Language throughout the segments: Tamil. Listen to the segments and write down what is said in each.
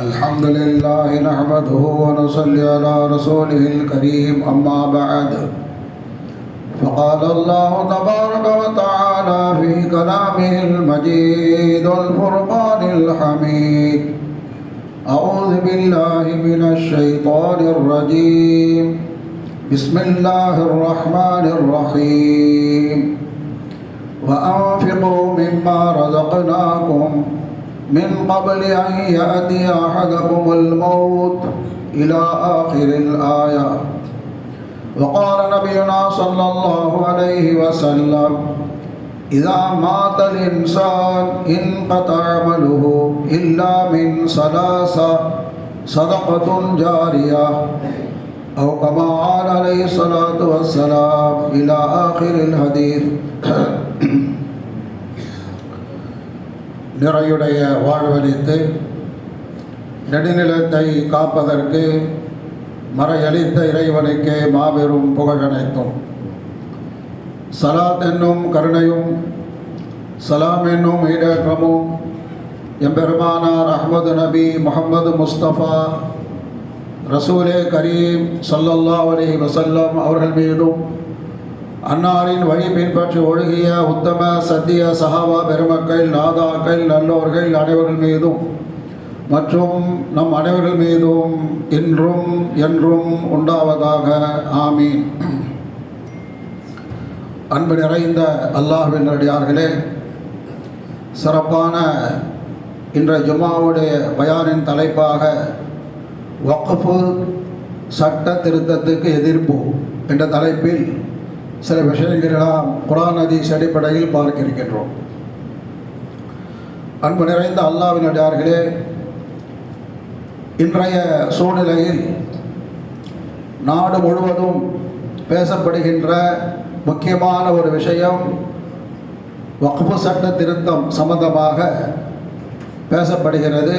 الحمد لله نحمده ونصلي على رسوله الكريم أما بعد. فقال الله تبارك وتعالى في كلامه المجيد والفرقان الحميد أعوذ بالله من الشيطان الرجيم بسم الله الرحمن الرحيم وأنفقوا مما رزقناكم من قبل أن يأتي أحدكم الموت إلى آخر الآية. وقال نبينا صلى الله عليه وسلم إذا مات الإنسان انقطع عمله إلا من ثلاثة صدقة جارية أو كما قال عليه الصلاة والسلام إلى آخر الحديث. நிறையுடைய வாழ்வளித்து நெடுநிலத்தை காப்பதற்கு மறையளித்த இறைவனுக்கே மாபெரும் புகழனைத்தும் சலாத் என்னும் கருணையும் சலாம் என்னும் ஈடேற்றமும் எம்பெருமானார் அஹ்மது நபி முகமது முஸ்தபா ரசூலே கரீம் சல்லல்லா அலி வசல்லம் அவர்கள் மீதும் அன்னாரின் வழி பின்பற்றி ஒழுகிய உத்தம சத்திய சகாவா பெருமக்கள் நாதாக்கள் நல்லோர்கள் அனைவர்கள் மீதும் மற்றும் நம் அனைவர்கள் மீதும் இன்றும் என்றும் உண்டாவதாக. ஆமீன். அன்பு நிறைந்த அல்லாஹ்வின் அடியார்களே சிறப்பான இன்றைய ஜுமாவுடைய பயானின் தலைப்பாக வக்கஃபு சட்ட திருத்தத்துக்கு எதிர்ப்பு என்ற தலைப்பில் சில விஷயங்களெல்லாம் குரான் ஹதீஸ் அடிப்படையில் பார்க்க இருக்கின்றோம் அன்பு நிறைந்த அல்லாவின் அடியார்களே இன்றைய சூழ்நிலையில் நாடு முழுவதும் பேசப்படுகின்ற முக்கியமான ஒரு விஷயம் வக்ஃபு சட்ட திருத்தம் சம்பந்தமாக பேசப்படுகிறது.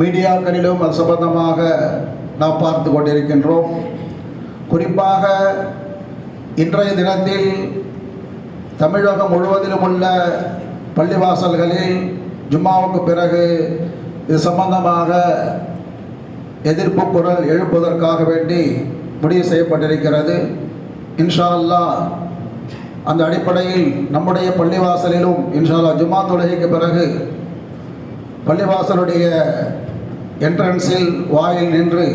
மீடியாக்களிலும் அது சம்பந்தமாக நாம் பார்த்து கொண்டிருக்கின்றோம். குறிப்பாக இன்றைய தினத்தில் தமிழகம் முழுவதிலும் உள்ள பள்ளிவாசல்களில் ஜும்மாவுக்கு பிறகு இது சம்பந்தமாக எதிர்ப்பு குரல் எழுப்புவதற்காக வேண்டி முடிவு செய்யப்பட்டிருக்கிறது. இன்ஷா அல்லாஹ் அந்த அடிப்படையில் நம்முடைய பள்ளிவாசலிலும் இன்ஷால்லா ஜுமா ஜும்மா தொழுகைக்கு பிறகு பள்ளிவாசலுடைய என்ட்ரன்ஸில் வாயில் நின்று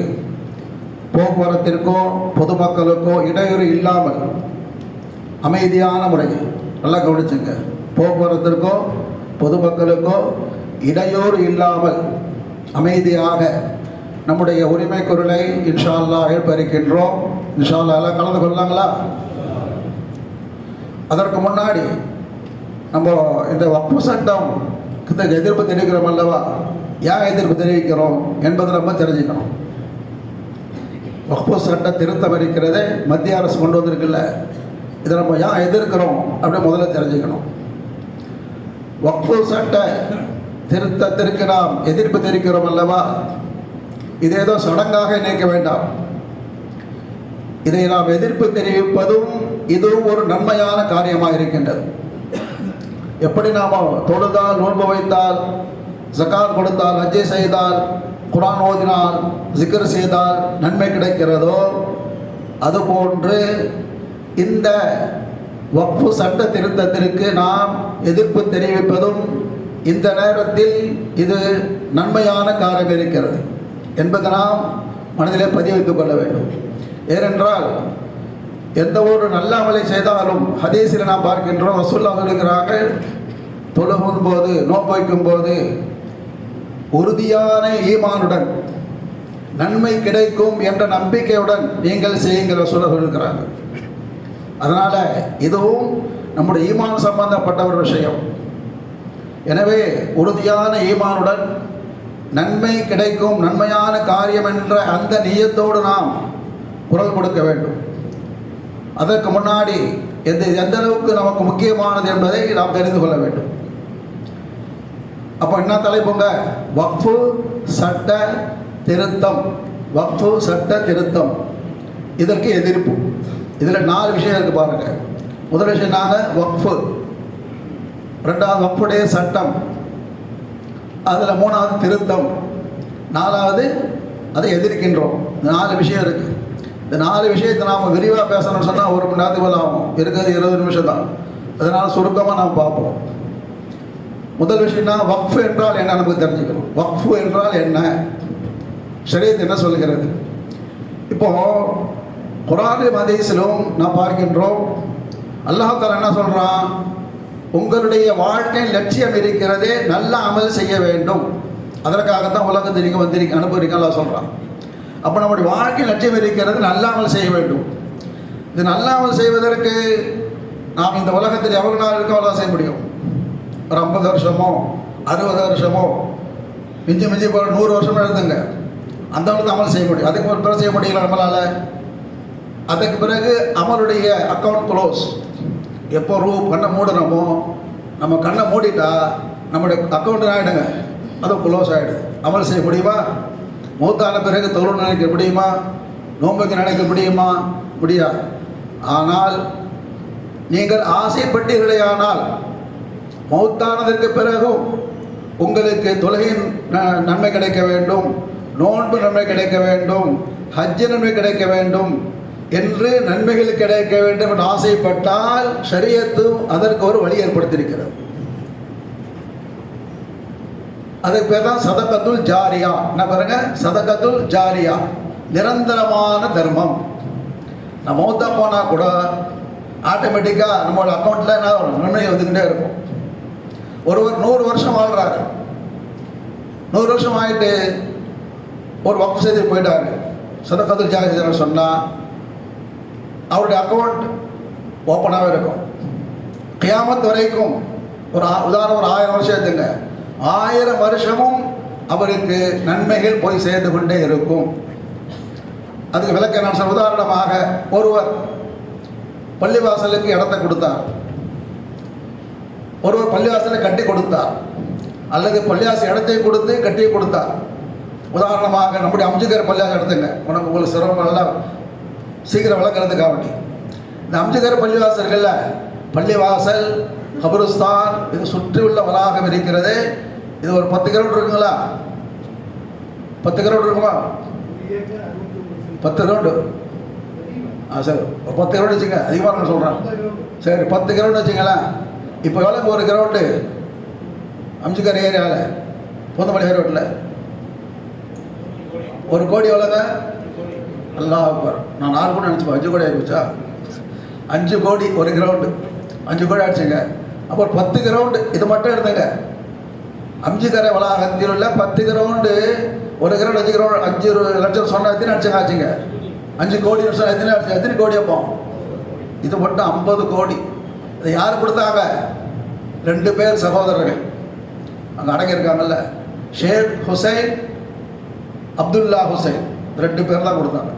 போக்குவரத்திற்கோ பொதுமக்களுக்கோ இடையூறு இல்லாமல் அமைதியான முறையில் நல்லா கவனிச்சுங்க. போக்குவரத்திற்கோ பொதுமக்களுக்கோ இடையூறு இல்லாமல் அமைதியாக நம்முடைய உரிமை குரலை இன்ஷா அல்லாஹ் எழுப்பறிக்கின்றோம் இன்ஷா எல்லாம் கலந்து கொள்ளாங்களா? அதற்கு முன்னாடி நம்ம இந்த வப்பு சட்டம் எதிர்ப்பு தெரிவிக்கிறோம் அல்லவா? ஏன் எதிர்ப்பு தெரிவிக்கிறோம் என்பதை நம்ம தெரிஞ்சுக்கணும். வக்ஃபு சட்ட திருத்தம் இருக்கிறதே மத்திய அரசு கொண்டு வந்திருக்குல்ல. இதை நம்ம ஏன் எதிர்க்கிறோம் அப்படின்னு முதல்ல தெரிஞ்சுக்கணும். வக்ஃபு சட்ட திருத்தத்திற்கு நாம் எதிர்ப்பு தெரிவிக்கிறோம் அல்லவா? இது ஏதோ சடங்காக நினைக்க வேண்டாம். இதை நாம் எதிர்ப்பு தெரிவிப்பதும் இதுவும் ஒரு நன்மையான காரியமாக இருக்கின்றது. எப்படி நாம் தொழுதால் நோன்பு வைத்தால் ஜக்காத் கொடுத்தால் அஜய் செய்தால் குரான் ஓதினால் ஜிக்கர் செய்தால் நன்மை கிடைக்கிறதோ? அதுபோன்று இந்த வக்ஃபு சட்ட திருத்தத்திற்கு நாம் எதிர்ப்பு தெரிவிப்பதும் இந்த நேரத்தில் இது நன்மையான காரியம் இருக்கிறது என்பதை நாம் மனதிலே பதிவித்துக் கொள்ள வேண்டும். ஏனென்றால் எந்த ஒரு நல்ல அமலை செய்தாலும் ஹதீஸில் நாம் பார்க்கின்றோம் ரசூல்லா சொல்லுகிறார்கள் தொழுகும் போது நோன்பு வைக்கும் போது உறுதியான ஈமானுடன் நன்மை கிடைக்கும் என்ற நம்பிக்கையுடன் நீங்கள் செய்யுங்கிற சொல்ல சொல்லியிருக்கிறாங்க. அதனால் இதுவும் நம்முடைய ஈமான் சம்பந்தப்பட்ட ஒரு விஷயம். எனவே உறுதியான ஈமானுடன் நன்மை கிடைக்கும் நன்மையான காரியம் என்ற அந்த நீயத்தோடு நாம் குரல் கொடுக்க வேண்டும். அதற்கு முன்னாடி எந்த எந்த அளவுக்கு நமக்கு முக்கியமானது என்பதை நாம் தெரிந்து கொள்ள வேண்டும். அப்போ என்ன தலைப்புங்க? வக்ஃபு சட்ட திருத்தம். வக்ஃபு சட்ட திருத்தம். இதற்கு எதிர்ப்பு. இதில் நாலு விஷயம் இருக்குது பாருங்க. முதல் விஷயம் நாங்கள் வக்ஃபு. ரெண்டாவது வக்ஃபுடைய சட்டம். அதில் மூணாவது திருத்தம். நாலாவது அதை எதிர்க்கின்றோம். இந்த நாலு விஷயம் இருக்குது இந்த நாலு விஷயத்தை நாம் விரிவாக பேசணும்னு சொன்னால் ஒரு மணி நேரத்துக்கு மேலே ஆகும். இருக்கிறது இருபது நிமிஷம் தான் அதனால் சுருக்கமாக நாம் பார்ப்போம். முதல் விஷயம்னா வக்ஃபு என்றால் என்ன நமக்கு தெரிஞ்சுக்கணும்? வக்ஃபு என்றால் என்ன? சரியத்து என்ன சொல்கிறது இப்போ குரானு மதேசிலும் நான் பார்க்கின்றோம் அல்லாஹால என்ன சொல்கிறான் உங்களுடைய வாழ்க்கை லட்சியம் இருக்கிறதே நல்ல அமல் செய்ய வேண்டும். அதற்காகத்தான் உலகத்தில் நீங்கள் வந்திருக்க அனுப்புறீங்க சொல்கிறான் அப்போ நம்முடைய வாழ்க்கை லட்சியம் இருக்கிறது நல்ல அமல் செய்ய வேண்டும். இது நல்ல அமல் செய்வதற்கு நாம் இந்த உலகத்தில் எவ்வளோ நாள் இருக்கோ அவ்வளோ செய்ய முடியும். ஒரு ஐம்பது வருஷமோ அறுபது வருஷமோ மிஞ்சி மிஞ்சி போகிற நூறு வருஷம் எழுதுங்க. அந்த அளவுக்கு அமல் செய்ய முடியும். அதுக்கு ஒரு பிறகு செய்ய முடியல நம்மளால்? அதுக்கு பிறகு அமலுடைய அக்கௌண்ட் க்ளோஸ் எப்போ ரூ கண்ணை மூடணுமோ நம்ம கண்ணை மூடிட்டா நம்முடைய அக்கௌண்ட் ஆகிடுங்க அதுவும் க்ளோஸ் ஆகிடுது அமல் செய்ய முடியுமா? மூத்தான பிறகு தொழில் நினைக்க முடியுமா? நோம்புக்கு நினைக்க முடியுமா? முடியாது. ஆனால் நீங்கள் ஆசைப்பட்டீர்களேயானால் மௌத்தானதற்கு பிறகும் உங்களுக்கு தொழுகையின் ந- நன்மை கிடைக்க வேண்டும் நோன்பு நன்மை கிடைக்க வேண்டும் ஹஜ்ஜ நன்மை கிடைக்க வேண்டும் என்று நன்மைகள் கிடைக்க வேண்டும் என்று ஆசைப்பட்டால் சரியத்தும் அதற்கு ஒரு வழி ஏற்படுத்தியிருக்கிறது. அதுக்கு பேர் தான் சதகத்துல் ஜாரியா. என்ன பாருங்க? சதகத்துல் ஜாரியா. நிரந்தரமான தர்மம். நம்ம மௌத்தா போனால் கூட ஆட்டோமேட்டிக்காக நம்மளோட அக்கௌண்ட்டில் என்ன நன்மை வந்துக்கிட்டே இருக்கும். ஒருவர் நூறு வருஷம் வாழ்கிறாரு நூறு வருஷம் ஆகிட்டு ஒரு வக்கு செய்து போயிட்டாரு. சதக்கத்தில் ஜாரியா சொன்னால் அவருடைய அக்கௌண்ட் ஓப்பனாகவே இருக்கும். கியாமத் வரைக்கும் ஒரு உதாரணம் ஒரு ஆயிரம் வருஷம் எடுத்துங்க. ஆயிரம் வருஷமும் அவருக்கு நன்மைகள் போய் சேர்ந்து கொண்டே இருக்கும். அதுக்கு விளக்க நான் உதாரணமாக ஒருவர் பள்ளிவாசலுக்கு இடத்தை கொடுத்தார். ஒருவர் பள்ளிவாசலை கட்டி கொடுத்தார். அல்லது பள்ளிவாசல் இடத்தை கொடுத்து கட்டி கொடுத்தார். உதாரணமாக நம்முடைய அம்ஜிகர் பள்ளிவாசல் எடுத்துங்க உனக்கு உங்களுக்கு சிரமம் நல்லா சீக்கிரம் விளக்குறதுக்காக வேண்டி. இந்த அம்ஜிகர் பள்ளிவாசல்களில் பள்ளிவாசல் கபருஸ்தான் இது சுற்றியுள்ள வளாகம் இருக்கிறது. இது ஒரு பத்து கிலோமீட்டர் இருக்குங்களா? பத்து கிலோமீட்டர் இருக்குமா? பத்து கிலோமீட்டர். ஆ சரி. ஒரு பத்து கிலோமீட்டர் வச்சுங்க. அதிகமாக சொல்கிறேன் சரி பத்து கிலோமீட்டர் வச்சுங்களேன். இப்போ எவ்வளோ ஒரு கிரவுண்டு அம்ஜிகர் ஏரியாவில் பூந்தமல்லி ரோட்டில் ஒரு கோடி எவ்வளோங்க நல்லா அக்பர். நான் நாலு கோடி நினச்சிப்பேன். அஞ்சு கோடி ஆகிப்போச்சா அஞ்சு கோடி ஒரு கிரவுண்டு அஞ்சு கோடி ஆயிடுச்சுங்க. அப்போ ஒரு பத்து கிரவுண்டு இது மட்டும் எடுத்துங்க. அம்ஜிகரை வளாகத்தில் உள்ள பத்து கிரவுண்டு ஒரு கிரவுண்ட் அஞ்சு கிரவுண்ட் அஞ்சு லட்சம் சொன்னால் எத்தனை அடிச்சுங்க ஆச்சுங்க? அஞ்சு கோடி சொன்னால் எத்தனை அடிச்சு எத்தனை கோடி அப்போ? இது மட்டும் ஐம்பது கோடி. இதை யார் கொடுத்தாங்க? ரெண்டு பேர் சகோதரர்கள். அங்கே அடங்கியிருக்காங்கல்ல. ஷேக் ஹுசைன் அப்துல்லா ஹுசைன். ரெண்டு பேர் தான் கொடுத்தாங்க.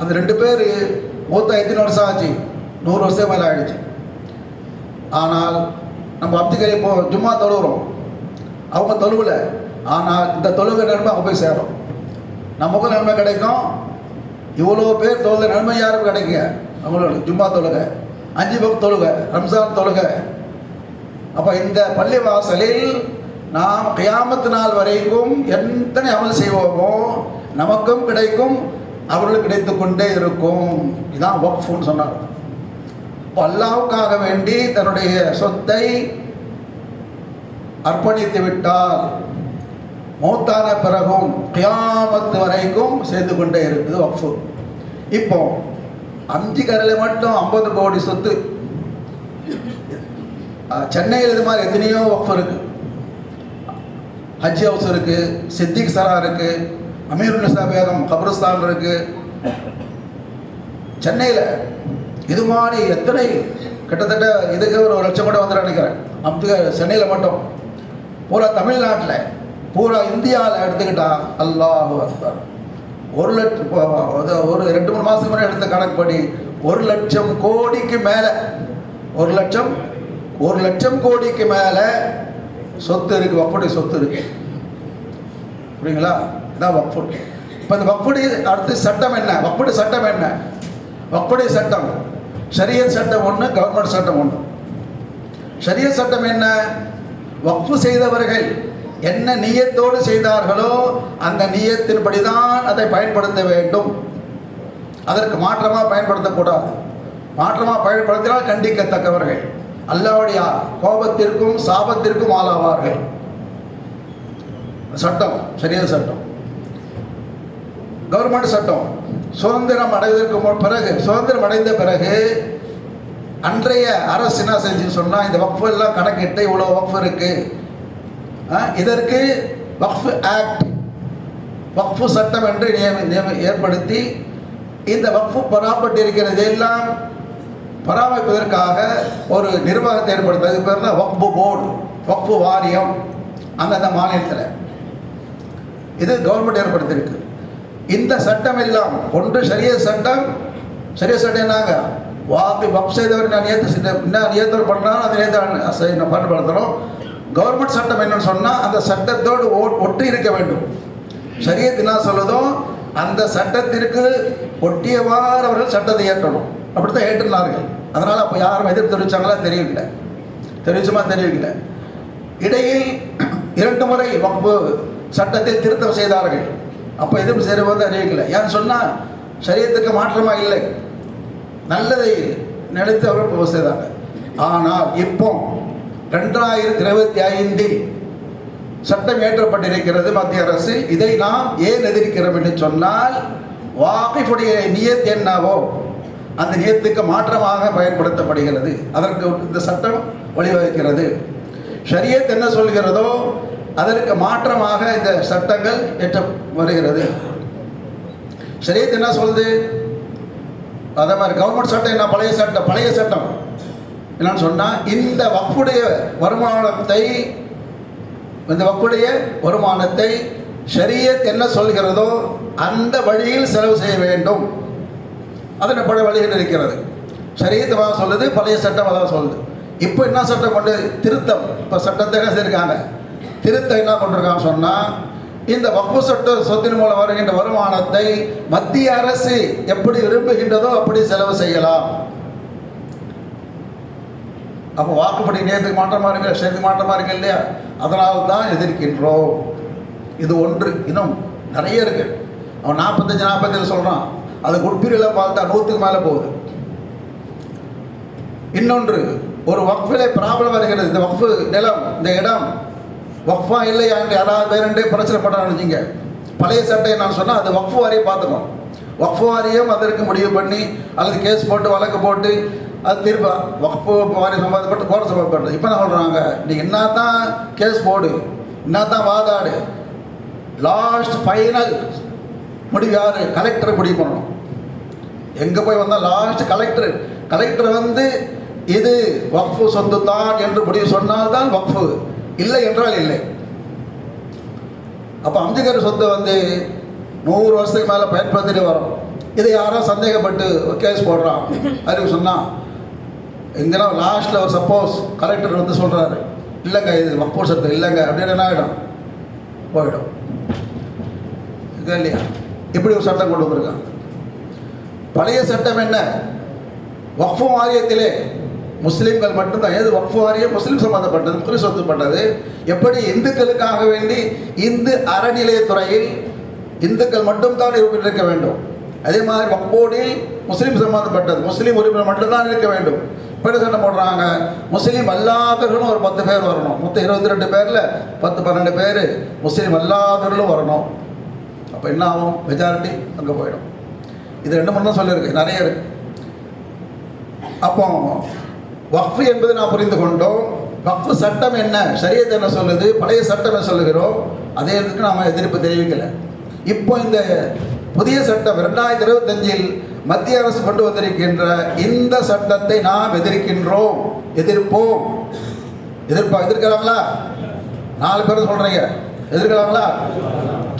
அந்த ரெண்டு பேர் மூத்த எத்தனை வருஷம் ஆச்சு? நூறு வருஷம் மேலே ஆயிடுச்சு. ஆனால் நம்ம அப்துகரி இப்போ ஜும்மா தொழுகிறோம் அவங்க தொழுவல. ஆனால் இந்த தொழுகை நன்மை அவங்க போய் சேரும். நமக்கும் நன்மை கிடைக்கும். இவ்வளோ பேர் தொழுத நன்மை யாருக்கும் கிடைக்குங்க? அவங்களோட ஜும்மா தொழுகை. அஞ்சு பக்கம் தொழுகை ரம்ஜான் தொழுகை. அப்போ இந்த பள்ளிவாசலில் நாம் கியாமத்து நாள் வரைக்கும் எத்தனை அமல் செய்வோமோ நமக்கும் கிடைக்கும் அவர்களுக்கு கிடைத்து கொண்டே இருக்கும். இதான் வக்ஃபுன்னு சொன்னார் இப்போ அல்லாவுக்காக வேண்டி தன்னுடைய சொத்தை அர்ப்பணித்து விட்டால் மௌத்தான பிறகும் கியாமத்து வரைக்கும் சேர்ந்து கொண்டே இருக்குது வக்ஃபு. இப்போ அஞ்சு கரையில் மட்டும் ஐம்பது கோடி சொத்து. சென்னையில் இது மாதிரி எத்தனையோ வக்ஃப் இருக்கு. ஹஜ் ஹவுஸ் இருக்கு சித்திக் சரா இருக்கு அமீருல் நிசா பேகம் கபரஸ்தான் இருக்கு. சென்னையில் இது மாதிரி எத்தனை கிட்டத்தட்ட இதுக்கு ஒரு லட்சம் கூட வந்துடும் நினைக்கிறேன். அப்படி சென்னையில் மட்டும். பூரா தமிழ்நாட்டில் பூரா இந்தியாவில் எடுத்துக்கிட்டா அல்லாஹ் அக்பர். ஒரு லட்சம் ஒரு ரெண்டு மூணு மாதத்துக்கு முன்னாடி எடுத்த கணக்குப்படி ஒரு லட்சம் கோடிக்கு மேலே ஒரு லட்சம் ஒரு லட்சம் கோடிக்கு மேலே சொத்து இருக்கு வப்புடைய சொத்து இருக்கு. புரியுங்களா? இதான் வப்புடு இப்போ இந்த வப்புடி அடுத்து சட்டம் என்ன? வப்புடி சட்டம் என்ன? வப்புடி சட்டம். ஷரியத் சட்டம் ஒன்று கவர்மெண்ட் சட்டம் ஒன்று ஷரியத் சட்டம் என்ன? வக்ஃபு செய்தவர்கள் என்ன நீயத்தோடு செய்தார்களோ அந்த நியத்தின்படி தான் அதை பயன்படுத்த வேண்டும். அதற்கு மாற்றமாக பயன்படுத்தக்கூடாது. மாற்றமாக பயன்படுத்தினால் கண்டிக்கத்தக்கவர்கள். அல்லாவுடைய கோபத்திற்கும் சாபத்திற்கும் ஆளாவார்கள். சட்டம் சரியான சட்டம். கவர்மெண்ட் சட்டம். சுதந்திரம் அடைவதற்கு பிறகு சுதந்திரம் அடைந்த பிறகு அன்றைய அரசு என்ன செஞ்சு சொன்னால் இந்த வக்ஃபு எல்லாம் கணக்கிட்டு இவ்வளோ வக்ஃபு இருக்குது இதற்கு வக்ஃபு ஆக்ட் வக்ஃபு சட்டம் என்று நியமி நியமி ஏற்படுத்தி இந்த வக்ஃபு பராமரிட்டு இருக்கிறது எல்லாம் பராமரிப்பதற்காக ஒரு நிர்வாகத்தை ஏற்படுத்தது. பேர் தான் வக்ஃபு போர்டு வக்ஃபு வாரியம் அந்தந்த மாநிலத்தில். இது கவர்மெண்ட் ஏற்படுத்தியிருக்கு. இந்த சட்டம் எல்லாம் ஒன்று சரிய சட்டம் சரிய சட்டம் என்னங்க? வாக்கு வப் செய்தவர் நான் ஏற்று என்ன ஏற்றவர் பண்ணாலும் அதை ஏற்ற பண்ணப்படுத்துகிறோம் கவர்மெண்ட் சட்டம் என்னன்னு சொன்னால் அந்த சட்டத்தோடு ஓ- ஒட்டி இருக்க வேண்டும். சரியத் நான் சொல்லுதோ அந்த சட்டத்திற்கு ஒட்டியவாறு அவர்கள் சட்டத்தை ஏற்றணும். அப்படித்தான் ஏற்றினார்கள். அதனால் அப்போ யாரும் எதிர்ப்பு தெரிவிச்சாங்களா? தெரியவில்லை. தெரிவிச்சுமா? தெரியவில்லை. இடையில் இரண்டு முறை வகுப்பு சட்டத்தில் திருத்தம் செய்தார்கள். அப்போ எதிர்ப்பு செய்வது அறிவிக்கல. ஏன்னு சொன்னால் சரியத்துக்கு மாற்றமாக இல்லை. நல்லதை நினைத்து அவர்கள் செய்தாங்க ஆனால் இப்போ ரெண்டாயிரத்தி இருபத்தி ஐந்தில் சட்டம் ஏற்றப்பட்டிருக்கிறது மத்திய அரசு. இதை நாம் ஏன் எதிர்க்கிறோம் என்று சொன்னால் வாக்கிஃபுடைய நியத் என்னவோ அந்த நியத்துக்கு மாற்றமாக பயன்படுத்தப்படுகிறது. அதற்கு இந்த சட்டம் வழிவகுக்கிறது. ஷரியத் என்ன சொல்கிறதோ அதற்கு மாற்றமாக இந்த சட்டங்கள் ஏற்ற வருகிறது ஷரியத் என்ன சொல்லுது? அதே மாதிரி கவர்மெண்ட் சட்டம் என்ன? பழைய சட்டம் பழைய சட்டம். என்னன்னு சொன்னால் இந்த வக்குடைய வருமானத்தை இந்த வக்குடைய வருமானத்தை ஷரியத் என்ன சொல்கிறதோ அந்த வழியில் செலவு செய்ய வேண்டும். அதில் பழைய வழிகள் இருக்கிறது. ஷரியத் சொல்லுது பழைய சட்டம் அதான் சொல்லுது. இப்போ என்ன சட்டம் கொண்டு திருத்தம்? இப்போ சட்டத்தை என்ன செய்யிருக்காங்க திருத்தம் என்ன கொண்டிருக்காங்க சொன்னால் இந்த வப்பு சட்ட சொத்தின் மூலம் வருகின்ற வருமானத்தை மத்திய அரசு எப்படி விரும்புகின்றதோ அப்படி செலவு செய்யலாம். அப்போ வாக்குப்படி நேரத்துக்கு மாற்றமாக இருக்கு சேர்த்து மாற்றமாக இருக்கு இல்லையா? அதனால தான் எதிர்க்கின்றோம். இது ஒன்று. இன்னும் நிறைய இருக்கு. அவன் நாற்பத்தஞ்சு நாற்பத்தஞ்சு சொல்கிறான் அது உட்பிரிவில் பார்த்தா நூற்றுக்கு மேலே போகுது. இன்னொன்று ஒரு வக்ஃபிலே ப்ராப்ளம் வருகிறது. இந்த வக்ஃபு நிலம் இந்த இடம் வக்ஃபா இல்லையா யாராவது வேறண்டே பிரச்சனை பண்ணுறான்னு வச்சுங்க பழைய சட்டையை நான் சொன்னால் அது வக்ஃபு வாரியை பார்த்துக்கணும். வக்ஃபு வாரியம் அதற்கு முடிவு பண்ணி அல்லது கேஸ் போட்டு வழக்கு போட்டு அது திரும்ப வகுப்பு வாரியம் சம்பாதிப்பட்டு கோர சம்பாதிப்பட்டு இப்போ என்ன சொல்கிறாங்க நீ என்ன தான் கேஸ் போடு என்ன தான் வாதாடு லாஸ்ட் ஃபைனல் முடிவு யார்? கலெக்டர் முடிவு பண்ணணும். எங்கே போய் வந்தால் லாஸ்ட் கலெக்டர் கலெக்டர் வந்து இது வக்ஃபு சொத்து தான் என்று முடிவு சொன்னால்தான் வக்ஃபு இல்லை என்றால் இல்லை. அப்போ அம்ஜிகர் சொத்து வந்து நூறு வருஷத்துக்கு மேலே பயன்படுத்திட்டு வரும். இதை யாரோ சந்தேகப்பட்டு கேஸ் போடுறான். அறிவு சொன்னால் எங்கன்னா லாஸ்ட்டில் ஒரு சப்போஸ் கலெக்டர் வந்து சொல்கிறாரு இல்லைங்க இது வக்ஃபு சொத்து இல்லைங்க. அப்படின்னு என்ன ஆகிடும் போயிடும். இது இல்லையா? இப்படி ஒரு சட்டம் கொண்டு வந்திருக்காங்க. பழைய சட்டம் என்ன? வக்ஃபு வாரியத்திலே முஸ்லீம்கள் மட்டும்தான். ஏது வக்ஃபு வாரியம்? முஸ்லீம் சம்பந்தப்பட்டது முஸ்லிம் சொத்துப்பட்டது. எப்படி இந்துக்களுக்காக வேண்டி இந்து அறநிலையத்துறையில் இந்துக்கள் மட்டும்தான் இருக்க வேண்டும். அதே மாதிரி வக்போர்டில் முஸ்லீம் சம்பந்தப்பட்டது முஸ்லீம் உறுப்பினர் மட்டும்தான் இருக்க வேண்டும். இப்போ என்ன பண்ணுறாங்க போடுறாங்க. முஸ்லீம் அல்லாதவர்களும் ஒரு பத்து பேர் வரணும். மொத்தம் இருபத்தி ரெண்டு பேரில் பத்து பன்னெண்டு பேர் முஸ்லீம் அல்லாதவர்களும் வரணும். அப்போ என்ன ஆகும்? மெஜாரிட்டி அங்கே போயிடும். இது ரெண்டு மூணு தான் சொல்லியிருக்கு. நிறைய இருக்கு. அப்போ வக்ஃபு என்பது நான் புரிந்து கொண்டோம். வக்ஃபு சட்டம் என்ன? சரியத்தை என்ன சொல்லுது? பழைய சட்டம் என்ன சொல்லுகிறோம்? அதே இதுக்கு நாம் எதிர்ப்பு தெரிவிக்கலை. இப்போ இந்த புதிய சட்டம் ரெண்டாயிரத்தி இருபத்தஞ்சில் மத்திய அரசு கொண்டு வந்திருக்கின்ற இந்த சட்டத்தை நாம் எதிர்க்கின்றோம். எதிர்ப்போம். எதிர்ப்பா எதிர்க்கிறாங்களா நாலு பேர் சொல்றீங்க. எதிர்க்கலாங்களா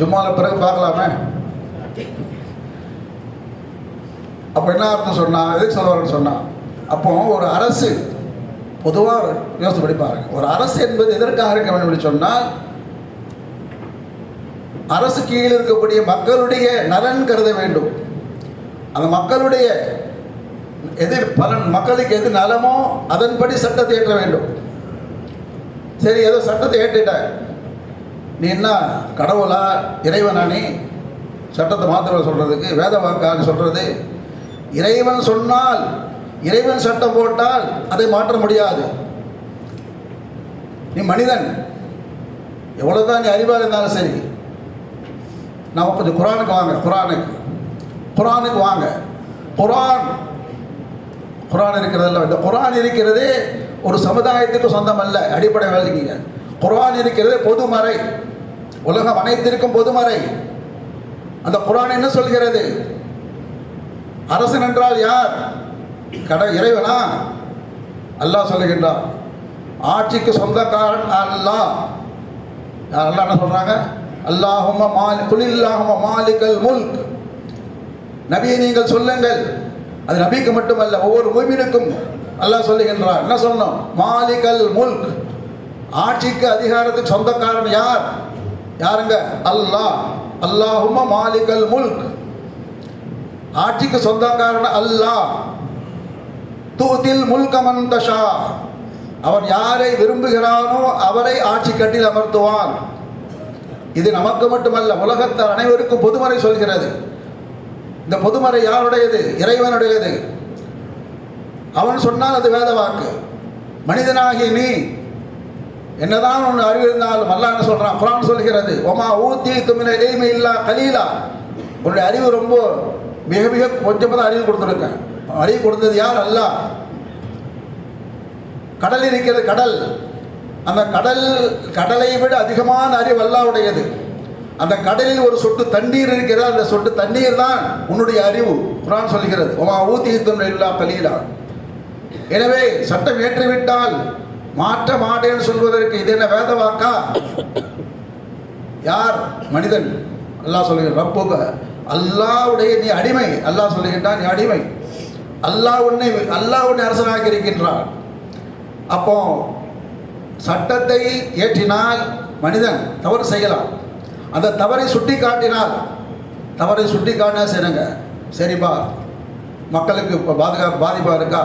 ஜும்மால பிறகு பார்க்கலாமே. அப்போ என்ன அர்த்தம் சொன்னா? எதுக்கு சொல்லுவாருன்னு சொன்னா அப்போ ஒரு அரசு பொதுவாக யோசனை பண்ணி ஒரு அரசு என்பது எதற்காக இருக்க வேண்டும் என்று சொன்னால் அரசு கீழ் இருக்கக்கூடிய மக்களுடைய நலன் கருத வேண்டும். அந்த மக்களுடைய எதிர் பலன் மக்களுக்கு எது நலமோ அதன்படி சட்டத்தை ஏற்ற வேண்டும். சரி ஏதோ சட்டத்தை ஏற்றிட்ட. நீ என்ன கடவுளா இறைவனா நீ? சட்டத்தை மாத்திர சொல்கிறதுக்கு வேத வாக்கான்னு சொல்கிறது இறைவன் சொன்னால் இறைவன் சட்டம் போட்டால் அதை மாற்ற முடியாது. நீ மனிதன். எவ்வளோதான் நீ அறிவாக இருந்தாலும் சரி. நான் கொஞ்சம் குரானுக்கு வாங்க குரானுக்கு. குரானுக்கு வாங்க. குரான் குரான் இருக்கிறதல்ல இந்த குரான் இருக்கிறதே ஒரு சமுதாயத்துக்கு சொந்தம் அல்ல அடிப்படை வேலைக்குங்க குரான் இருக்கிறதே பொதுமறை. உலகம் அனைத்திற்கும் பொதுமறை. அந்த குரான் என்ன சொல்கிறது? அரசன் என்றால் யார்? கடை இறைவனா? அல்லாஹ் சொல்லுகின்றான். ஆட்சிக்கு சொந்தக்காரன் அல்லாஹ். யார் அல்லாஹ் என்ன சொல்றாங்க? அல்லாஹும்ம மாலி குலில்லாஹும்ம மாலிகல் முல்க். நபியை நீங்கள் சொல்லுங்கள். அது நபிக்கு மட்டுமல்ல ஒவ்வொரு மூமினுக்கும் அல்லாஹ் சொல்லுகின்றார் என்ன சொன்னோம் மாலிகல் முல்க். ஆட்சிக்கு அதிகாரத்துக்கு சொந்தக்காரன் யார்? யாருங்க? அல்லாஹ். அல்லாஹும மாலிகல் முல்க். ஆட்சிக்கு சொந்தக்காரன் அல்லாஹ். தூதில் முல்கமன் தஷா. அவன் யாரை விரும்புகிறானோ அவரை ஆட்சி கட்டில் அமர்த்துவான். இது நமக்கு மட்டுமல்ல உலகத்தார் அனைவருக்கும் பொதுமறை சொல்கிறது. இந்த பொதுமறை யாருடையது? இறைவனுடையது. அவன் சொன்னால் அது வேத வாக்கு மனிதனாகி நீ என்னதான் ஒன்று அறிவு இருந்தாலும் அல்லான்னு சொல்கிறான் குரான் சொல்கிறது ஒமா ஊத்தி துமின எளிமை இல்லா கலீலா. உன்னுடைய அறிவு ரொம்ப மிக மிக கொஞ்சமாக தான் அறிவு கொடுத்துருக்கேன். அறிவு கொடுத்தது யார்? அல்லாஹ். கடல் இருக்கிறது கடல். அந்த கடல் கடலை விட அதிகமான அறிவு அல்லாவுடையது அந்த கடலில் ஒரு சொட்டு தண்ணீர் இருக்கிறது? அந்த சொட்டு தண்ணீர் தான் உன்னுடைய அறிவு. குரான் சொல்கிறது உமா ஊத்தி இல்லா கலீலா. எனவே சட்டம் ஏற்றிவிட்டால் மாற்ற மாட்டேன்னு சொல்வதற்கு இது என்ன வேத வாக்கா? யார்? மனிதன். அல்லாஹ் சொல்லுகிறார் ரப்புக அல்லாவுடைய நீ அடிமை. அல்லாஹ் சொல்லுகின்றான் நீ அடிமை. அல்லாஹ் உன்னை அல்லாஹ் உன்னை அரசனாக இருக்கின்றான். அப்போ சட்டத்தை ஏற்றினால் மனிதன் தவறு செய்யலாம். அந்த தவறை சுட்டி காட்டினால் தவறை சுட்டி காட்டினா செய்யுங்க சரிப்பா. மக்களுக்கு இப்போ பாதுகாப்பு பாதிப்பாக இருக்கா?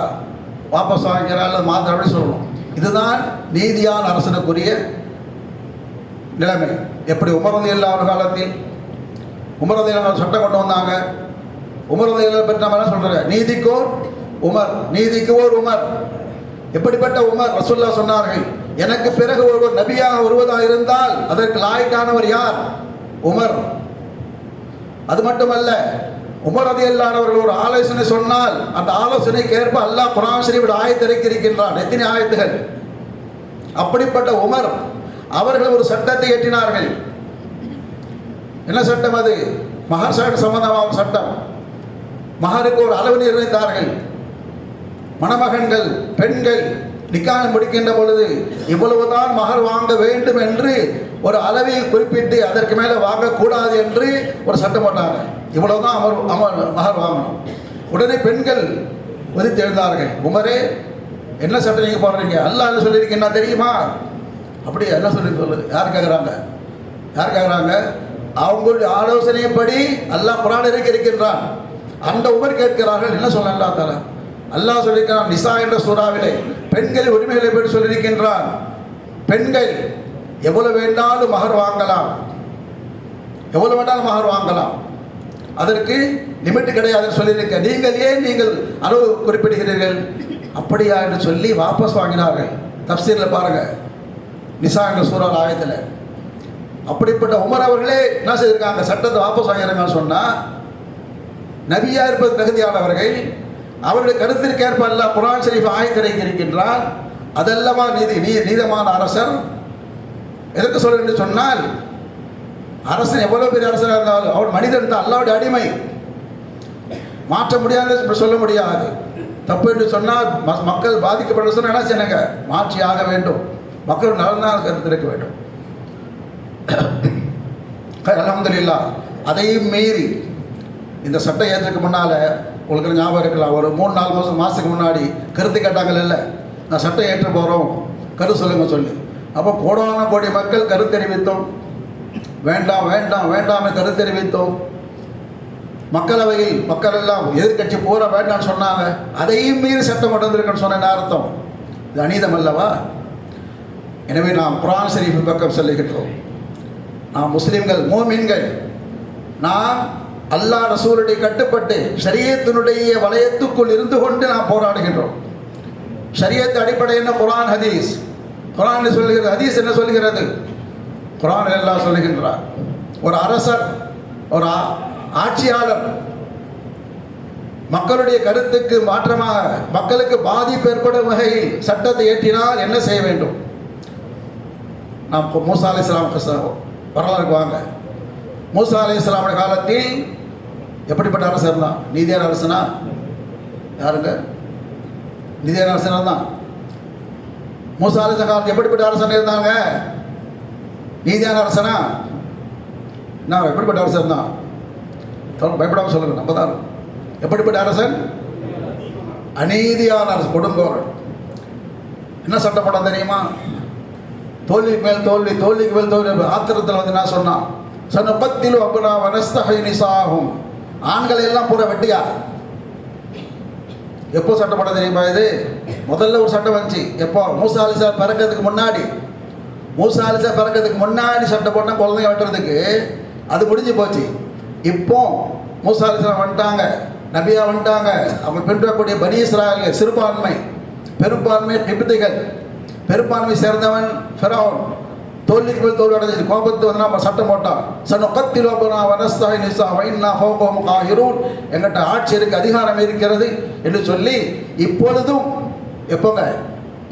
வாபஸ் வாங்கிக்கிறா இல்லை மாத்திர அப்படி சொல்லணும். இதுதான் நீதியான அரசனுக்குரிய நிலைமை. எப்படி உமரது இல்லாத காலத்தில் உமரது சட்டம் கொண்டு வந்தாங்க. உமரது இல்லா பற்றி நம்ம என்ன சொல்கிறாங்க நீதிக்கோர் உமர். நீதிக்கு ஓர் உமர். எப்படிப்பட்ட உமர்? ரசுல்லா சொன்னார்கள் எனக்கு பிறகு ஒருவர் நபியாக வருவதாக இருந்தால் அதற்கு லாய்க்கானவர் யார்? உமர். அது மட்டுமல்ல உமர் அது அல்லாதவர்கள் ஒரு ஆலோசனை சொன்னால் அந்த ஆலோசனைக்கு ஏற்ப அல்லாஹ் குரான் ஷரீஃபில் ஆயத்திறக்கி இருக்கின்றான் எத்தனை ஆயத்துகள்? அப்படிப்பட்ட உமர் அவர்கள் ஒரு சட்டத்தை ஏற்றினார்கள். என்ன சட்டம் அது? மகர் சட்டம் சம்பந்தமான சட்டம். மகருக்கு ஒரு அளவு நிர்ணயித்தார்கள். மணமகன்கள் பெண்கள் நிக்காயம் முடிக்கின்ற பொழுது இவ்வளவுதான் மகர் வாங்க வேண்டும் என்று ஒரு அளவை குறிப்பிட்டு அதற்கு மேலே வாங்கக்கூடாது என்று ஒரு சட்டம் போட்டாங்க. இவ்வளவுதான் அமர் அமர் மகர் வாங்கணும். உடனே பெண்கள் உதித்து எழுந்தார்கள். உமரே என்ன சட்டம் நீங்கள் போடுறீங்க? அல்லா என்ன சொல்லியிருக்கீங்க என்ன தெரியுமா? அப்படி என்ன சொல்லி சொல்லு யார் கேட்குறாங்க யார் கேட்குறாங்க அவங்களுடைய ஆலோசனையின்படி அல்லாஹ் குரான் இருக்க இருக்கின்றான். அந்த உமர் கேட்கிறார்கள். என்ன சொல்ல அல்லா அல்லாஹ் சொல்லியிருக்கிறான் நிசா என்ற சூறாவிலே பெண்கள் உரிமைகளை பற்றி சொல்லியிருக்கின்றான். பெண்கள் எவ்வளவு வேண்டாலும் மகர் வாங்கலாம். எவ்வளவு வேண்டாலும் மகர் வாங்கலாம். அதற்கு லிமிட் கிடையாதுன்னு சொல்லியிருக்க. நீங்கள் ஏன் நீங்கள் அளவு குறிப்பிடுகிறீர்கள்? அப்படியா என்று சொல்லி வாபஸ் வாங்கினார்கள். தப்சீரில் பாருங்க. நிசா என்ற சூறால் ஆயத்தில். அப்படிப்பட்ட உமர் அவர்களே என்ன செய்திருக்காங்க? சட்டத்தை வாபஸ் வாங்கிறாங்கன்னு சொன்னால் நபியாக இருப்பது தகுதியானவர்கள் அவருடைய கருத்திற்கேற்ப அல்ல குரான் ஷரீஃப் ஆயத்திரைக்கு இருக்கின்றார் அதல்லவா நீதி நீ நீதமான அரசர். எதற்கு சொல்ல என்று சொன்னால் அரசன் எவ்வளோ பெரிய அரசனாக இருந்தாலும் அவர் மனிதன் தான் அல்லாவுடைய அடிமை. மாற்ற முடியாது சொல்ல முடியாது. தப்பு என்று சொன்னால் மக்கள் பாதிக்கப்பட சொன்னால் என்ன செய்யணுங்க? மாற்றி ஆக வேண்டும். மக்கள் நலனாக கருத்திருக்க வேண்டும். அலமதுல்லா அதையும் மீறி இந்த சட்டம் ஏற்றுக்கு முன்னால் உங்களுக்கு ஞாபகம் இருக்கலாம். ஒரு மூணு நாலு மாதம் மாதத்துக்கு முன்னாடி கருத்து கேட்டாங்கள் இல்லை நான் சட்டம் ஏற்ற போகிறோம் கரு சொல்லுங்க சொல்லி. அப்போ கோடான கோடி மக்கள் கருத்து தெரிவித்தோம். வேண்டாம் வேண்டாம் வேண்டாம் என்று கருத்து தெரிவித்தோம். மக்களவையில் மக்கள் எல்லாம் எதிர்க்கட்சி பூரா வேண்டாம்னு சொன்னாங்க. அதையும் மீறி சட்டம் கொண்டு வந்திருக்குன்னு சொன்ன அர்த்தம். இது அநீதம் அல்லவா? எனவே நாம் குரான் ஷரீஃப் பக்கம் சொல்லுகின்றோம். நாம் முஸ்லீம்கள் மோமீன்கள் நாம் அல்லாஹ் ரசூலுடைய கட்டுப்பட்டு சரியத்தினுடைய வளையத்துக்குள் இருந்து கொண்டு நாம் போராடுகின்றோம். சரியத்து அடிப்படை என்ன? குரான் ஹதீஸ். குரான் சொல்லுகிறது ஹதீஸ் என்ன சொல்லுகிறது? குரான் எல்லாம் சொல்லுகின்றார் ஒரு அரசர் ஒரு ஆ- ஆட்சியாளர் மக்களுடைய கருத்துக்கு மாற்றமாக மக்களுக்கு பாதிப்பு ஏற்படும் வகையில் சட்டத்தை ஏற்றினால் என்ன செய்ய வேண்டும்? நாம் மூசா அலி இஸ்லாம் வரலாறுக்கு வாங்க. மூசா அலி இஸ்லாமுடைய காலத்தில் எப்படிப்பட்ட அரசர் தான் நீதியான அரசனா? யாருங்க? நீதியான அரசனா தான். மூசா அலி காலத்தில் எப்படிப்பட்ட அரசன் இருந்தாங்க? நீதியான அரசனா? நான் எப்படிப்பட்ட அரசன் தான் பயப்படாமல் சொல்லுங்க நம்ம தான் எப்படிப்பட்ட அரசன்? அநீதியான அரசு கொடுங்கோரன். என்ன சட்டப்படம் தெரியுமா? தோல்விக்கு மேல் தோல்வி தோல்விக்கு மேல் தோல்வி. ஆத்திரத்தில் வந்து என்ன சொன்னான்? சொன்ன பத்தில் அப்புனா வனஸ்தகை நிசாகும் ஆண்களை எல்லாம் பூரா வெட்டியா? எப்போ போட தெரியுமா இது? முதல்ல ஒரு சட்டம் வந்துச்சு. எப்போ? மூசா அலிசா பிறக்கிறதுக்கு முன்னாடி. மூசா அலிசா பிறக்கிறதுக்கு முன்னாடி சட்டம் போட்டால் குழந்தைங்க வெட்டுறதுக்கு அது முடிஞ்சு போச்சு. இப்போ மூசா அலிசா வந்துட்டாங்க. நபியா வந்துட்டாங்க. அவங்க பின்பற்றக்கூடிய பனீஸ்ராக சிறுபான்மை பெரும்பான்மை கிபித்தைகள் பெரும்பான்மை சேர்ந்தவன் ஃபெரோன் தோல்விக்கு மேல் தோல்வி அடைஞ்சது கோபத்து வந்து நம்ம சட்டம் போட்டோம் சன் கத்தில் வனஸ்தாய் நிசா வைன்னா ஹோகோம் காஹிரூன் எங்கிட்ட ஆட்சி இருக்கு அதிகாரம் இருக்கிறது என்று சொல்லி இப்பொழுதும் எப்போங்க?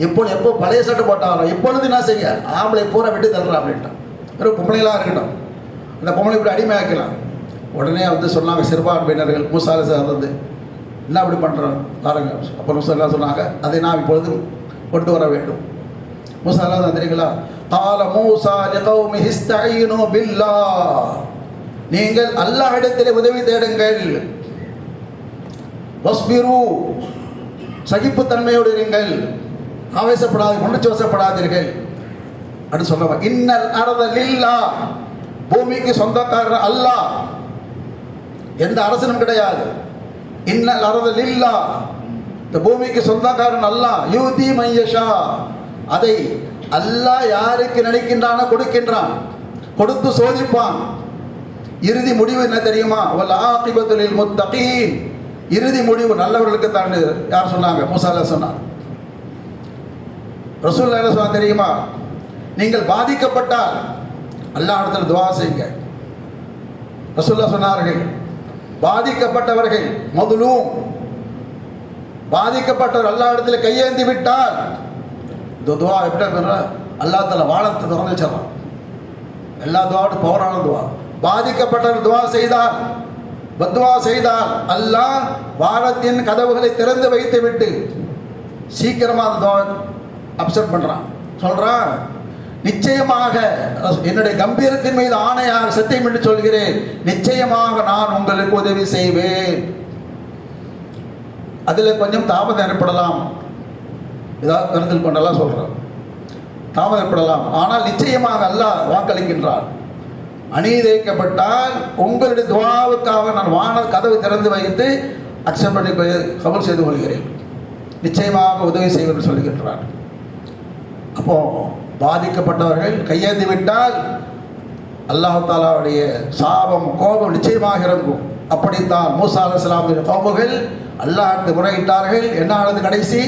இப்போ எப்போ பழைய சட்டம் போட்டாலும் இப்பொழுது என்ன செய்ய? ஆம்பளை பூரா விட்டு தள்ளுறா அப்படின்ட்டான். வெறும் பொம்பளைகளாக இருக்கட்டும். அந்த பொம்பளை இப்படி அடிமையாக்கலாம் உடனே வந்து சொன்னாங்க சிறுபான்மையினர்கள் மூசாலை சார் வந்து என்ன அப்படி பண்ணுறோம் பாருங்க. அப்போ முசல்லா சொன்னாங்க அதை நாம் இப்பொழுதும் கொண்டு வர வேண்டும். மூசா தான் தெரியுங்களா? قال موسى لقومه استعينوا بالله. நீங்கள் அல்லாஹ்விடத்திலே உதவி தேடுங்கள். வஸ்பிரு சகிப்புத்தன்மையோடு இருங்கள். ஆவேசப்படாது உணர்ச்சி வசப்படாதீர்கள் அப்படின்னு சொல்லுவாங்க இன்னல் அரத லில்லா. பூமிக்கு சொந்தக்காரர் அல்லாஹ். எந்த அரசனும் கிடையாது. இன்னல் அரத லில்லா. இந்த பூமிக்கு சொந்தக்காரன் அல்லாஹ். யூதி மையஷா. அதை அல்லாஹ் யாருக்கு நினைக்கின்றானோ கொடுக்கின்றான். கொடுத்து சோதிப்பான். இறுதி முடிவு என்ன தெரியுமா? வல் ஆகிபத்துலில் முத்தகீன். இறுதி முடிவு நல்லவர்களுக்கு தான் யார் சொன்னாங்க? மூசாலா சொன்னார் ரசூல் என்ன சொன்னா தெரியுமா? நீங்கள் பாதிக்கப்பட்டால் அல்லாஹ் இடத்துல துவா செய்யுங்க. ரசூல்லா சொன்னார்கள். பாதிக்கப்பட்டவர்கள் முதலும். பாதிக்கப்பட்டவர் அல்லா இடத்துல கையேந்தி விட்டால் இந்த துவா எப்படி பண்ணுற அல்லா தல வானத்தை திறந்து வச்சிடறான். எல்லா துவாவோட பவரான துவா. பாதிக்கப்பட்டவர் துவா செய்தால் பத்வா செய்தால் அல்லாஹ் வானத்தின் கதவுகளை திறந்து வைத்து விட்டு சீக்கிரமாக அந்த துவா அப்செட் பண்ணுறான் சொல்கிறான் நிச்சயமாக என்னுடைய கம்பீரத்தின் மீது ஆணையாக சத்தியம் என்று சொல்கிறேன். நிச்சயமாக நான் உங்களுக்கு உதவி செய்வேன். அதில் கொஞ்சம் தாமதம் ஏற்படலாம். இதாக கருத்தில் கொண்டெல்லாம் சொல்கிறார் தாமதம் ஏற்படலாம் ஆனால் நிச்சயமாக அல்லாஹ் வாக்களிக்கின்றார் அநீதிக்கப்பட்டால் உங்களுடைய துவாவுக்காக நான் வான கதவை திறந்து வைத்து அக்செப்ட் பண்ணி கபல் செய்து கொள்கிறேன். நிச்சயமாக உதவி செய்வென்று சொல்லுகின்றார் அப்போ பாதிக்கப்பட்டவர்கள் கையேந்தி விட்டால் அல்லாஹு தாலாவுடைய சாபம் கோபம் நிச்சயமாக இறங்கும். அப்படித்தான் மூசா அலுவலாமின் கோபுகள் அல்லாஹ் முறையிட்டார்கள். என்ன ஆனது கடைசி?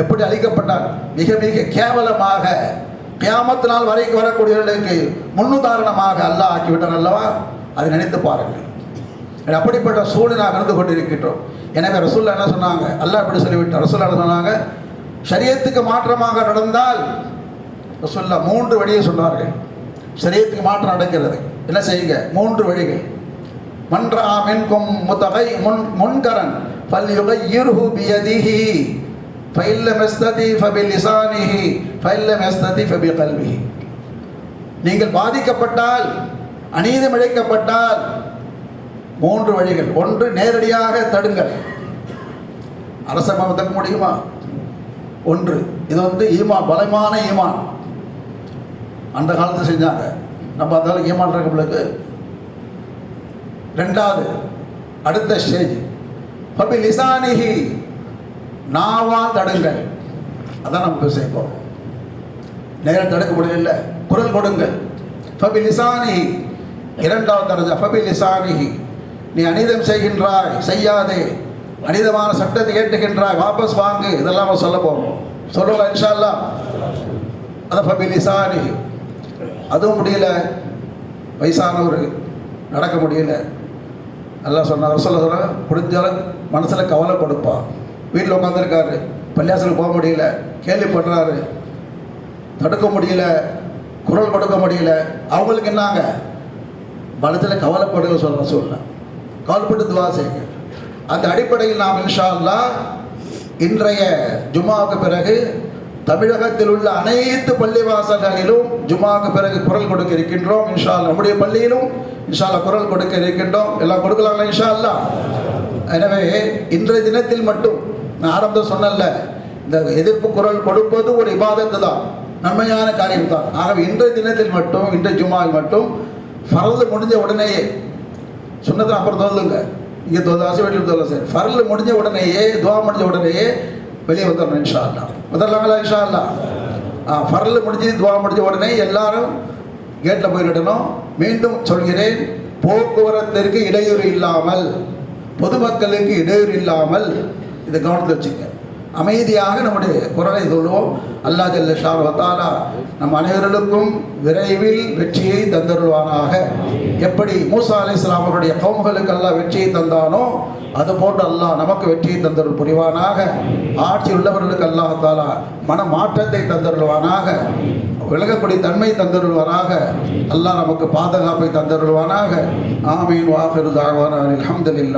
எப்படி அழிக்கப்பட்டார்? மிக மிக கேவலமாக கியாமத்து நாள் வரைக்கும் வரக்கூடியவர்களுக்கு முன்னுதாரணமாக அல்லாஹ் ஆக்கிவிட்டார் அல்லவா? அதை நினைத்து பாருங்கள். அப்படிப்பட்ட சூழ்நிலை நாம் இருந்து கொண்டிருக்கின்றோம். எனவே ரசூல்லா என்ன சொன்னாங்க? அல்லாஹ் இப்படி சொல்லிவிட்டார் ரசூல்லா என்ன சொன்னாங்க? சரியத்துக்கு மாற்றமாக நடந்தால் ரசூல்லா மூன்று வழியை சொன்னார்கள். சரியத்துக்கு மாற்றம் நடக்கிறது. என்ன செய்யுங்க? மூன்று வழிகள். மன்றா மின்கும் முத்தகை முன் முன்கரன் பல்யுகை இருஹு பியதிஹி. ஃபைல்ல மெஸ்ததி ஃபபி லிசானிஹி ஃபைல்ல மெஸ்ததி ஃபபி கல்விஹி நீங்கள் பாதிக்கப்பட்டால் அநீதம் இழைக்கப்பட்டால் மூன்று வழிகள். ஒன்று நேரடியாக தடுங்கள். அரசாங்கம் தக்க முடியுமா? ஒன்று இது வந்து ஈமான் பலமான ஈமான் அந்த காலத்தில் செஞ்சாங்க. நம்ம அதால் ஈமான் இருக்கவங்களுக்கு ரெண்டாவது அடுத்த ஸ்டேஜ் பபி லிசானிஹி நாவா தடுங்கள். அதான் நம்ம செய்வோம் நேரம் தடுக்க முடியல. குரல் கொடுங்கள். ஃபபி லிசானிஹி இரண்டாவது தரஜா. ஃபபி லிசானிஹி நீ அனிதம் செய்கின்றாய். செய்யாதே. அனிதமான சட்டத்தை ஏற்றுகின்றாய். வாபஸ் வாங்கு. இதெல்லாம் நம்ம சொல்ல போகிறோம் சொல்லுவோம் இன்ஷா அல்லாஹ் அதை ஃபபி லிசானிஹி அதுவும் முடியல. வயசானவர் நடக்க முடியல. நல்லா சொன்னார் சொல்ல சொல்ல முடிஞ்ச அளவுக்கு மனசில் கொடுப்பான். வீட்டில் உட்காந்துருக்காரு பள்ளியாசலுக்கு போக முடியல. கேள்விப்படுறாரு. தடுக்க முடியல. குரல் கொடுக்க முடியல. அவங்களுக்கு என்னங்க? பலத்தில் கவலைப்படுங்க சொல்கிறேன் சொல்ல கவலைப்பட்டு துவா செய்யுங்க. அந்த அடிப்படையில் நாம் இன்ஷால்லா இன்றைய ஜுமாவுக்கு பிறகு தமிழகத்தில் உள்ள அனைத்து பள்ளிவாசல்களிலும் ஜுமாவுக்கு பிறகு குரல் கொடுக்க இருக்கின்றோம். இன்ஷா நம்முடைய பள்ளியிலும் இன்ஷா குரல் கொடுக்க இருக்கின்றோம். எல்லாம் கொடுக்கலாங்களா இன்ஷா எனவே இன்றைய தினத்தில் மட்டும் நான் ஆரம்பம் சொன்னல இந்த எதிர்ப்பு குரல் கொடுப்பது ஒரு இபாதத்து தான் நன்மையான காரியம் தான் ஆகவே இன்றைய தினத்தில் மட்டும் இன்றைய ஜுமாவில் மட்டும் ஃபரல் முடிஞ்ச உடனேயே சுண்ணத்தை அப்புறம் தொல்லுங்க இங்கே தொல்லாசி வீட்டில் தொல்ல சார் ஃபரல் முடிஞ்ச உடனேயே துவா முடிஞ்ச உடனேயே வெளியே வந்துடணும் இன்ஷா அல்லா வந்துடலாங்களா இன்ஷா அல்லா ஆ ஃபரல் முடிஞ்சு துவா முடிஞ்ச உடனே எல்லாரும் கேட்டில் போயிடணும் மீண்டும் சொல்கிறேன் போக்குவரத்திற்கு இடையூறு இல்லாமல் பொதுமக்களுக்கு இடையூறு இல்லாமல் இதை கவனத்தில் வச்சுங்க. அமைதியாக நம்முடைய குரலை சொல்லுவோம். அல்லா ஜல்ல ஷா வத்தாலா நம் அனைவர்களுக்கும் விரைவில் வெற்றியை தந்தருள்வானாக. எப்படி மூசா அலி இஸ்லாம் அவருடைய கவுமுகளுக்கு அல்லாஹ் வெற்றியை தந்தானோ அது போன்று அல்லாஹ் நமக்கு வெற்றியை தந்தருள் புரிவானாக. ஆட்சி உள்ளவர்களுக்கு அல்லாஹ் தாலா மன மாற்றத்தை தந்தருள்வானாக. விலகக்கூடிய தன்மை தந்தருள்வானாக. அல்லாஹ் நமக்கு பாதுகாப்பை தந்தருள்வானாக. ஆமீன். வாஃபிரு தாவான ரபில்